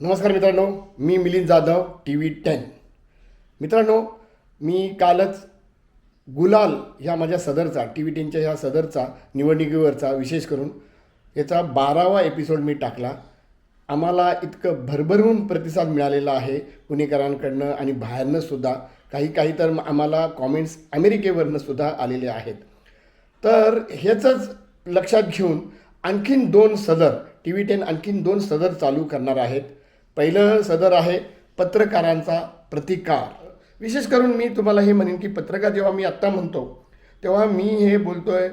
नमस्कार मित्रांनो मी Milind Jadhav T V ten मित्रांनो मी कालच गुलाल ह्या माझ्या सदरचा टी व्ही टेनच्या ह्या सदरचा निवडणुकीवरचा विशेष करून याचा बारावा एपिसोड मी टाकला. आम्हाला इतकं भरभरून प्रतिसाद मिळालेला आहे पुणेकरांकडनं आणि बाहेरनंसुद्धा काही काही तर आम्हाला कॉमेंट्स अमेरिकेवरनंसुद्धा आलेले आहेत. तर ह्याचंच लक्षात घेऊन आणखीन दोन सदर टी व्ही टेन आणखीन दोन सदर चालू करणार आहेत. पहिलं सदर आहे पत्रकारांचा प्रतिकार. विशेष करून मी तुम्हाला हे म्हणेन की पत्रकार जेव्हा मी आत्ता म्हणतो तेव्हा मी हे बोलतो आहे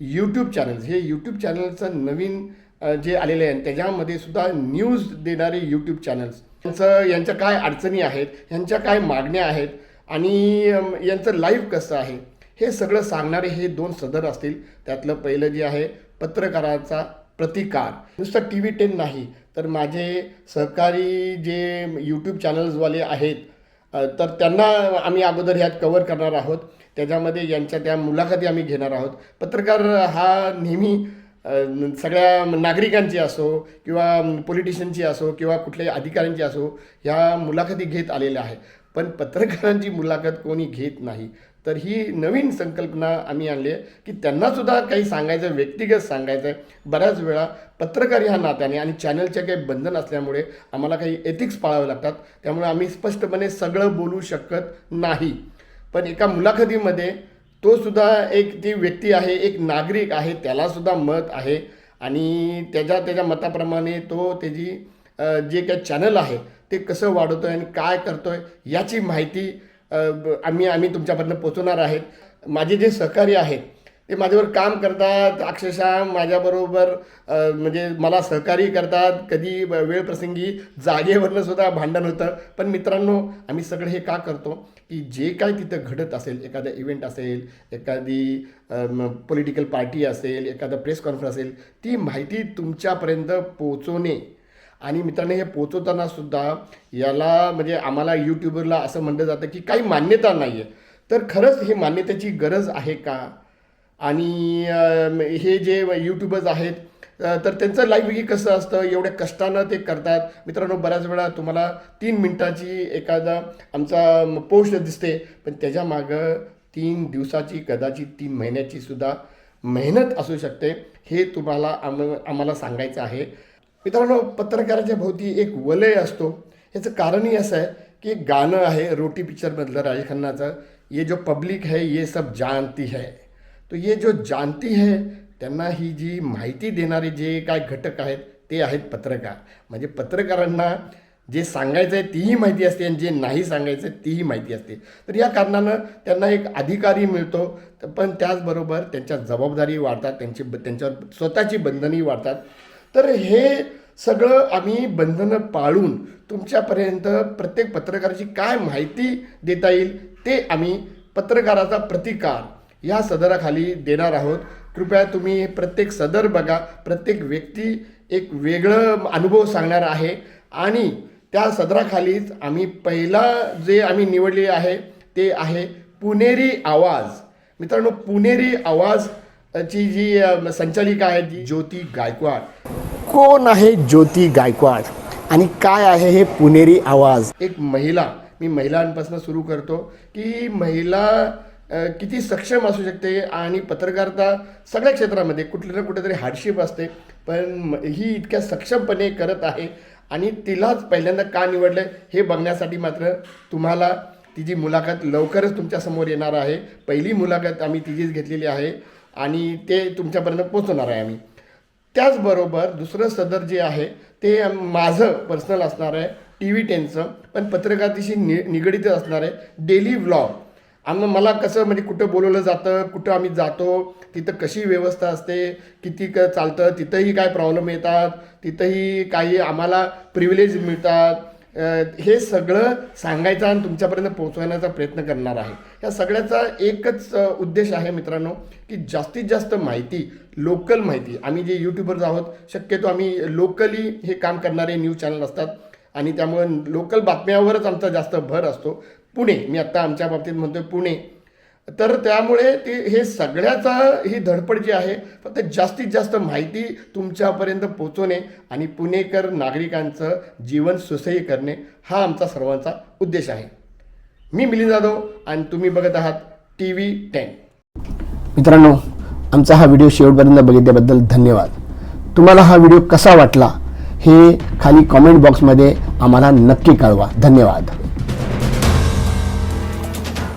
यूट्यूब चॅनल्स हे यूट्यूब चॅनलचं नवीन जे आलेले आहे त्याच्यामध्ये सुद्धा न्यूज देणारे यूट्यूब चॅनल्स यांचं यांच्या काय अडचणी आहेत यांच्या काय मागण्या आहेत आणि यांचं लाईव्ह कसं आहे हे सगळं सांगणारे हे दोन सदर असतील. त्यातलं पहिलं जे आहे पत्रकाराचा प्रतिकार. नुसतं टी व्ही टेन नाही तर माझे सहकारी जे यूट्यूब चॅनल्सवाले आहेत तर त्यांना आम्ही अगोदर ह्यात कवर करणार आहोत. त्याच्यामध्ये यांच्या त्या मुलाखती आम्ही घेणार आहोत. पत्रकार हा नेहमी सगळ्या नागरिकांची असो किंवा पॉलिटिशियनची असो किंवा कुठल्याही अधिकाऱ्यांची असो ह्या मुलाखती घेत आलेल्या आहे पण पत्रकारांची मुलाखत कोणी घेत नाही. तर ही नवीन संकल्पना आम्ही आणली आहे की त्यांनासुद्धा काही सांगायचं व्यक्तिगत सांगायचं आहे बऱ्याच वेळा पत्रकार ह्या नात्याने आणि चॅनलचे काही बंधन असल्यामुळे आम्हाला काही एथिक्स पाळावे लागतात. त्यामुळे आम्ही स्पष्टपणे सगळं बोलू शकत नाही. पण एका मुलाखतीमध्ये तो सुद्धा एक ती व्यक्ती आहे एक नागरिक आहे त्यालासुद्धा मत आहे. आणि त्याच्या त्याच्या मताप्रमाणे तो त्याची जे काही चॅनल आहे ते कसं वाढवतो आहे आणि काय करतो आहे याची माहिती आम्ही आम्ही तुमच्यापर्यंत पोचवणार आहेत. माझे जे सहकारी आहेत ते माझ्यावर काम करतात. अक्षरशः माझ्याबरोबर म्हणजे मला सहकारी करतात. कधी वेळप्रसंगी जागेवरनं सुद्धा भांडण होतं. पण मित्रांनो आम्ही सगळं हे का करतो की जे काय तिथं घडत असेल एखादा इव्हेंट असेल एखादी पॉलिटिकल पार्टी असेल एखादा प्रेस कॉन्फरन्स असेल ती माहिती तुमच्यापर्यंत पोचवणे आणि मित्रांनो हे पोचवताना सुद्धा याला म्हणजे आम्हाला यूट्यूबरला असं म्हणलं जातं की काही मान्यता नाही आहे तर खरंच ही मान्यतेची गरज आहे का? आणि हे जे यूट्यूबर्स आहेत तर त्यांचं लाईव्ह कसं असतं? एवढ्या कष्टानं ते करतात. मित्रांनो बऱ्याच वेळा तुम्हाला तीन मिनटाची एखादा आमचा पोस्ट दिसते पण त्याच्या मागं तीन दिवसाची कदाचित तीन महिन्याची सुद्धा मेहनत असू शकते. हे तुम्हाला आम आम्हाला सांगायचं आहे. मित्रांनो पत्रकाराच्या भोवती एक वलय असतो. याचं कारणही असं आहे की एक गाणं आहे रोटी पिक्चरमधलं राजेश खन्नाचं. ये जो पब्लिक है ये सब जानती है. तो ये जो जानती है त्यांना ही जी माहिती देणारे जे काय घटक आहेत ते आहेत पत्रकार. म्हणजे पत्रकारांना जे सांगायचं आहे तीही माहिती असते आणि जे नाही सांगायचं आहे तीही माहिती असते. तर या कारणानं त्यांना एक अधिकारी मिळतो. तर पण त्याचबरोबर त्यांच्या जबाबदारी वाढतात त्यांची ब- त्यांच्यावर स्वतःची बंधनही वाढतात. तर हे सगळं आम्ही बंधनं पाळून तुमच्यापर्यंत प्रत्येक पत्रकाराची काय माहिती देता येईल ते आम्ही पत्रकाराचा प्रतिकार या सदराखाली देणार आहोत. कृपया तुम्ही प्रत्येक सदर बघा प्रत्येक व्यक्ती एक वेगळं अनुभव सांगणार आहे. आणि त्या सदराखालीच आम्ही पहिला जे आम्ही निवडले आहे ते आहे पुणेरी आवाज. मित्रांनो पुणेरी आवाज ची जी संचालिका आहे जी ज्योती गायकवाड. कोण आहे ज्योती गायकवाड? आणि काय आहे हे पुणेरी आवाज? एक महिला मी महिलांपासून सुरू करतो की महिला अ, किती सक्षम असू शकते आणि पत्रकारिता सगळ्या क्षेत्रामध्ये कुठल्या ना कुठेतरी हार्डशिप असते. पण म- ही इतक्या सक्षमपणे करत आहे आणि तिलाच पहिल्यांदा का निवडलं हे बघण्यासाठी मात्र तुम्हाला तिची मुलाखत लवकरच तुमच्यासमोर येणार आहे. पहिली मुलाखत आम्ही तिचीच घेतलेली आहे. आणि ते तुमच्यापर्यंत पोचवणार आहे आम्ही. त्याचबरोबर दुसरं सदर जे आहे ते माझं पर्सनल असणार आहे टी व्ही टेनचं पण पत्रकारितेशी नि निगडीतच असणार आहे डेली व्लॉग आम मला कसं म्हणजे कुठं बोलवलं जातं कुठं आम्ही जातो तिथं कशी व्यवस्था असते किती क चालतं तिथंही काय प्रॉब्लेम येतात तिथंही काही आम्हाला प्रिव्हिलेज मिळतात हे सगळं सांगायचं आणि तुमच्यापर्यंत पोहोचवण्याचा प्रयत्न करणार आहे. या सगळ्याचा एकच उद्देश आहे मित्रांनो की जास्तीत जास्त माहिती लोकल माहिती. आम्ही जे यूट्यूबर्स आहोत शक्यतो आम्ही लोकली हे काम करणारे न्यूज चॅनल असतात. आणि त्यामुळे लोकल बातम्यावरच आमचा जास्त भर असतो. पुणे मी आत्ता आमच्या बाबतीत म्हणतोय पुणे. तर त्यामुळे ते हे सगळ्याचा ही धडपड जी आहे फक्त जास्तीत जास्त माहिती तुमच्यापर्यंत पोचवणे आणि पुणेकर नागरिकांचं जीवन सुसह्य करणे हा आमचा सर्वांचा उद्देश आहे. मी मिलिंद जाधव आणि तुम्ही बघत आहात टी व्ही टेन. मित्रांनो आमचा हा व्हिडिओ शेवटपर्यंत बघितल्याबद्दल धन्यवाद. तुम्हाला हा व्हिडिओ कसा वाटला हे खाली कॉमेंट बॉक्समध्ये आम्हाला नक्की कळवा. धन्यवाद.